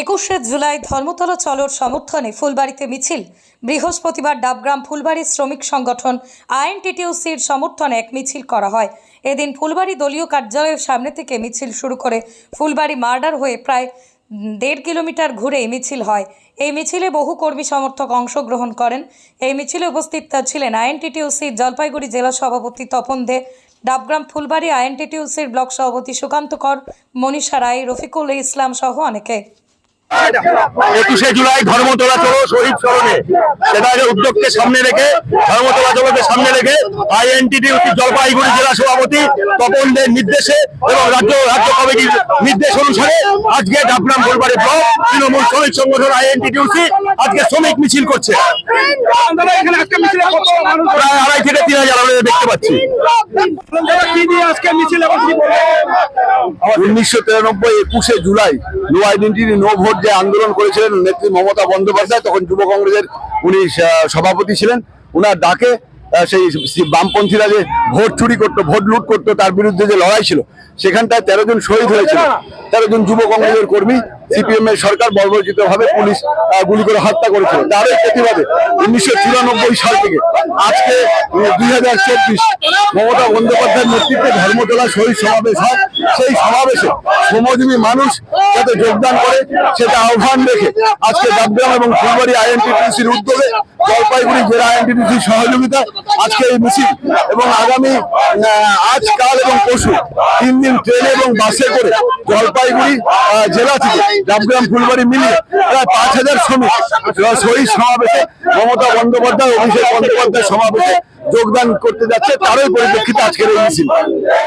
একুশে জুলাই ধর্মতলা চলোর সমর্থনে ফুলবাড়িতে মিছিল। বৃহস্পতিবার ডাবগ্রাম ফুলবাড়ি শ্রমিক সংগঠন আইএনটিটিউসির সমর্থনে এক মিছিল করা হয়। এদিন ফুলবাড়ি দলীয় কার্যালয়ের সামনে থেকে মিছিল শুরু করে ফুলবাড়ি মার্ডার হয়ে প্রায় দেড় কিলোমিটার ঘুরে মিছিল হয়। এই মিছিলে বহু কর্মী সমর্থক অংশগ্রহণ করেন। এই মিছিলে উপস্থিত ছিলেন আইএনটিটিউসির জলপাইগুড়ি জেলা সভাপতি তপন দে, ডাবগ্রাম ফুলবাড়ি আইএনটিটিউসির ব্লক সভাপতি সুকান্ত কর, মনীষা রায়, রফিকুল ইসলাম সহ অনেকে। একুশে জুলাই ধর্মতলা চলো, শহীদ স্মরণে। সেটাকে উদ্যোগকে সামনে রেখে, ধর্মতলা চলোকে সামনে রেখে আইএনটিটি জলপাইগুড়ি জেলা সভাপতি তপন দের নির্দেশে এবং রাজ্য রাজ্য কমিটির নির্দেশ অনুসারে আজকে ডাবনাম গোলবাড়ি ব্লক তৃণমূল শ্রমিক সংগঠন আইএনটিটিউসি আজকে শ্রমিক মিছিল করছে। আন্দোলন করেছিলেন নেত্রী মমতা বন্দ্যোপাধ্যায়, তখন যুব কংগ্রেসের উনি সভাপতি ছিলেন। উনার ডাকে সেই বামপন্থীরা যে ভোট চুরি করতো, ভোট লুট করতো, তার বিরুদ্ধে যে লড়াই ছিল, সেখানটায় তেরো জন শহীদ হয়েছিল। তেরো জন যুব কংগ্রেসের কর্মী সিপিএম এর সরকার বর্বরচিত ভাবে পুলিশ গুলি করে হত্যা করেছিল। তারই প্রতিবাদে উনিশশো চুরানব্বই সাল থেকে আজকে দুই হাজার চব্বিশ মমতা বন্দ্যোপাধ্যায়ের নেতৃত্বে ধর্মতলা শহীদ সমাবেশ হয়। সেই সমাবেশে শ্রমজীবী মানুষ যাতে যোগদান করে, সেটা আহ্বান রেখে আজকে ডাবগ্রাম এবং ফুলবাড়ি আইএনটিটিসির উদ্যোগে জলপাইগুড়ি জেলা আইএনটিটিসির সহযোগিতায় আজকে এই মিছিল এবং আগামী আজ, কাল এবং পরশু তিন দিন ট্রেনে এবং বাসে করে জলপাইগুড়ি জেলা থেকে ডাবগ্রাম ফুলবাড়ি মিলিয়ে প্রায় পাঁচ হাজার শ্রমিক শহীদ সমাবেশে মমতা বন্দ্যোপাধ্যায় অভিষেক বন্দ্যোপাধ্যায় সমাবেশে যোগদান করতে যাচ্ছে। তারই পরিপ্রেক্ষিতে আজকের এই মিছিল।